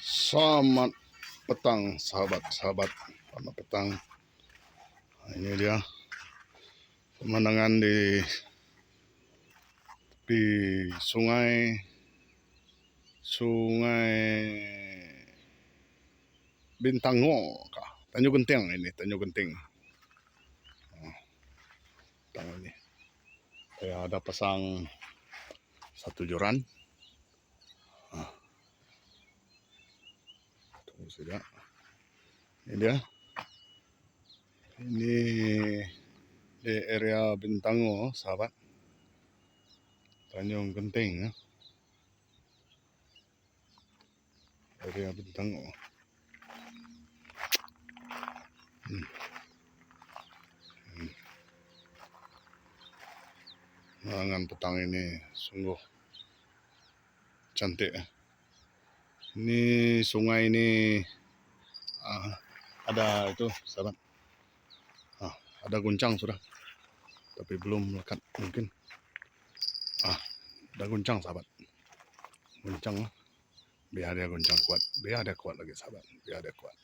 Selamat petang sahabat-sahabat. Selamat petang. Nah, ini dia pemandangan di tepi sungai Sungai Bintango kah? Tanjung Genting ini, Tanjung Genting. Nah, ini. Saya ada pasang satu joran. Tunggu saja. Ini dia. Ini di area Bintango, sahabat. Tanjung Genting. Ya. Area Bintango. Hmm. Hmm. Petang ini sungguh cantik. ya. Ini sungai ini ah, ada itu sahabat. Ah, ada guncang sudah, tapi belum melekat mungkin. Ah, ada guncang sahabat. Guncang lah. Biar dia guncang kuat. Biar dia kuat lagi sahabat. Biar dia kuat.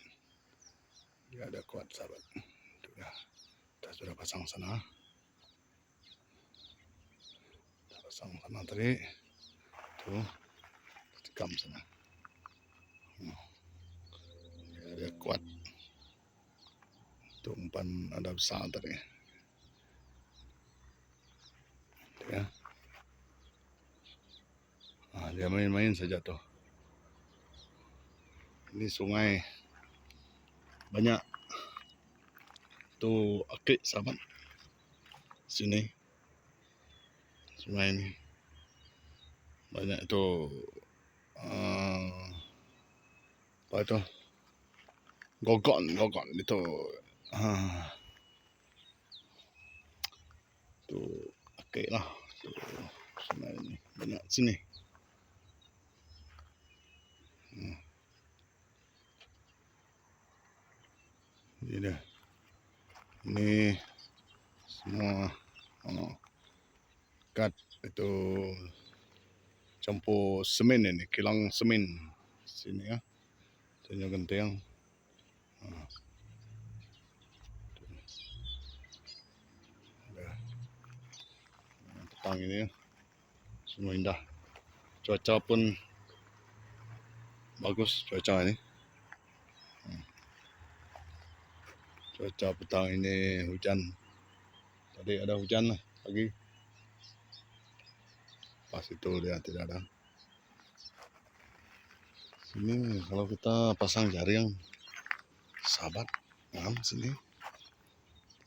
Biar dia kuat sahabat. Ya. Kita sudah pasang sana. Kita pasang sana tadi. Tuh. Tikam sana. Dia kuat. Itu umpan ada besar tadi. Ya. Ah, dia main-main saja tuh. Ini sungai banyak tuh akik sahabat sini sungai ini banyak itu uh, apa itu gogon gogon. Itu uh, tu akik lah. Tu sungai ini. Banyak sini. Hmm. ini dia. Ini semua oh, kat itu campur semen ini. Kilang semen. Sini ya. Tanjung Genteng. Ah. Petang ini ya. semua indah. Cuaca pun bagus cuaca ini. Cuaca petang ini hujan. Tadi ada hujan lah pagi. Pas itu dia tidak ada. Sini kalau kita pasang jaring sahabat ngam sini.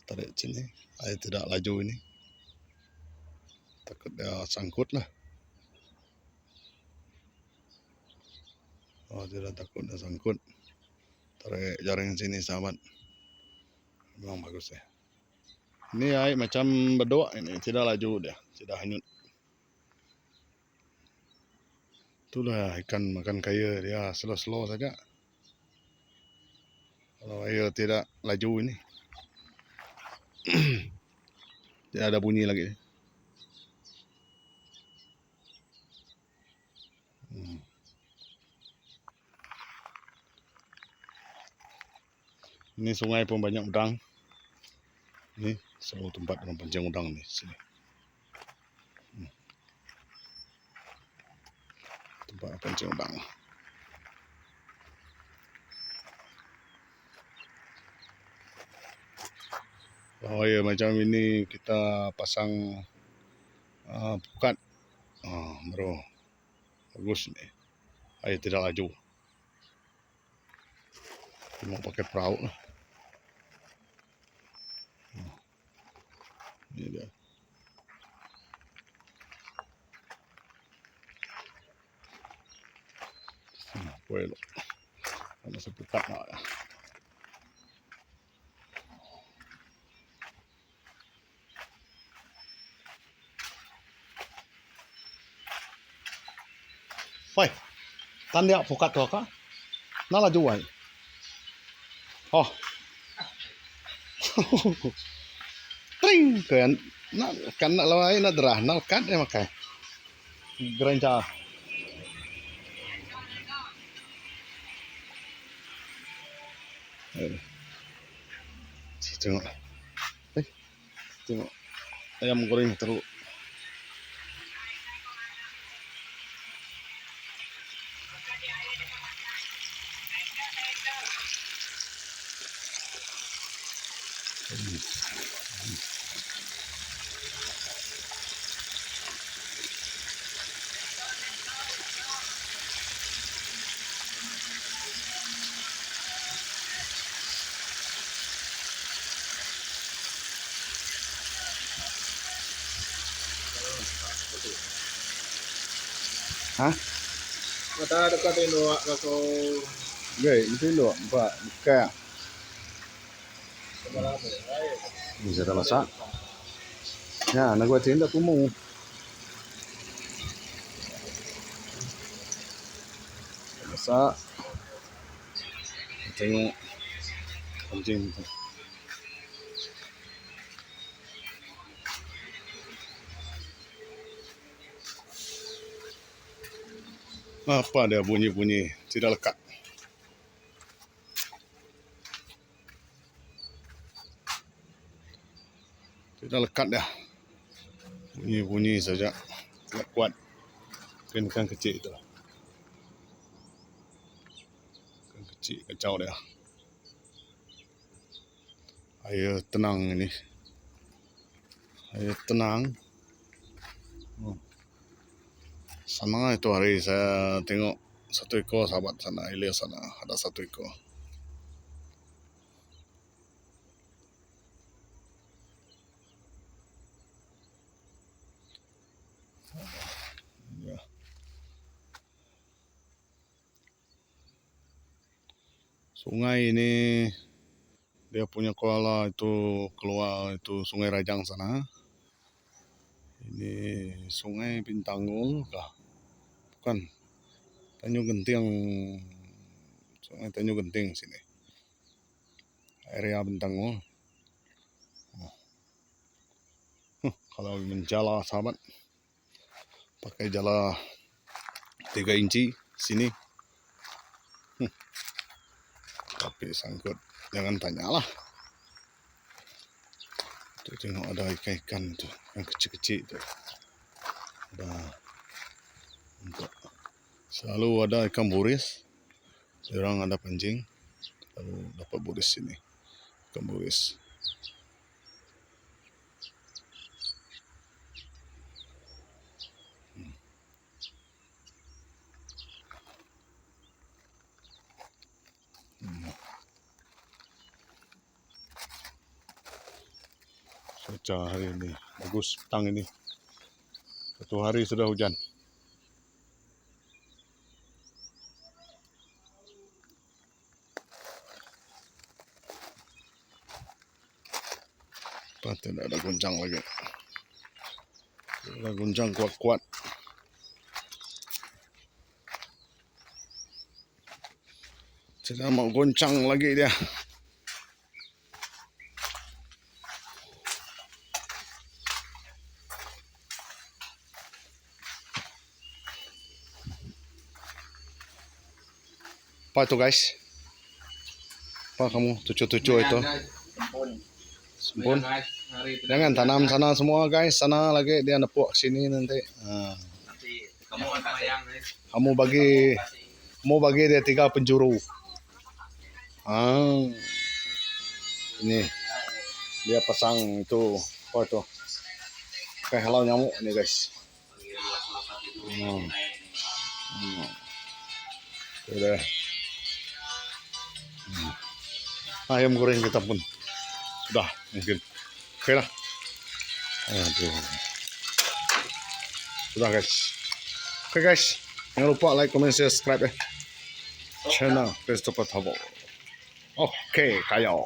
Tarik sini. Air tidak laju ini. Takut dia sangkut lah. Oh tidak takut dia sangkut. Tarik jaring sini sahabat. Memang bagus ya. Ini air macam berdoa ini, tidak laju dia, tidak hanyut. Itulah ikan makan kaya. Dia slow-slow saja. Kalau air tidak laju ini, tidak ada bunyi lagi. Hmm. Ini sungai pun banyak udang. Ini selalu tempat orang pancing udang ni sini. Hmm. Tempat pancing udang. Oh ya macam ini kita pasang uh, pukat. Ah, bro. Bagus ni. Air tidak laju. Mau pakai perahu lah. Ini dia. Sana, puelo. Ano sa putak na. Hoy, tanda pukat to ka? Nala juway. Oh. Tring kan na kan na laway na dra na kan e makai. Granca. Eh. Tengok. Eh. Tengok. Ayam goreng teruk. và ta được cái đồ là Ha? cái dekat tindua kau. Gay, itu lu, Pak. Buka. Bisa nó masak. Ya, nak cũng tindak kumuh. Masak. Tengok. Kamu tengok. Apa dia bunyi-bunyi? Tidak lekat. Tidak lekat dah. Bunyi-bunyi saja. Tidak kuat. Ikan-ikan kecil itu. Ikan kecil kacau dia. Air tenang ini. Air tenang. Hmm. Sana itu hari saya tengok satu ekor sahabat sana, Ilyas sana. Ada satu ekor. Sungai ini dia punya kuala itu keluar itu Sungai Rajang sana. Ini Sungai Bintangul kah? Bukan. Tanjung Genting. Sungai Tanjung Genting sini. Area Bintangul. Oh. Huh, kalau menjala sahabat pakai jala 3 inci sini Hmm. tapi sangkut jangan tanyalah tuh tengok ada ikan-ikan tuh yang kecil-kecil tuh untuk selalu ada ikan buris orang ada pancing. Lalu dapat buris sini ikan buris cuaca hari ini bagus petang ini. Satu hari sudah hujan Apa tidak ada guncang lagi. Ada guncang kuat-kuat. Tidak mau goncang lagi dia. Apa itu guys? Apa kamu? Tucu-tucu itu? Sempun. Jangan tanam sana semua guys. Sana lagi dia nepuk sini nanti. Ah. Kamu akan sayang nih. Kamu bagi kamu bagi dia tiga penjuru. Ah. Ini dia pasang itu apa itu? Kayak halau nyamuk nih guys. Hmm. Hmm. Hmm. Ayam goreng kita pun sudah mungkin. Oke lah. Aduh. Sudah guys. Oke guys. Jangan lupa like, comment, share, subscribe ya. Channel Christopher Tabo. Oke, kayo.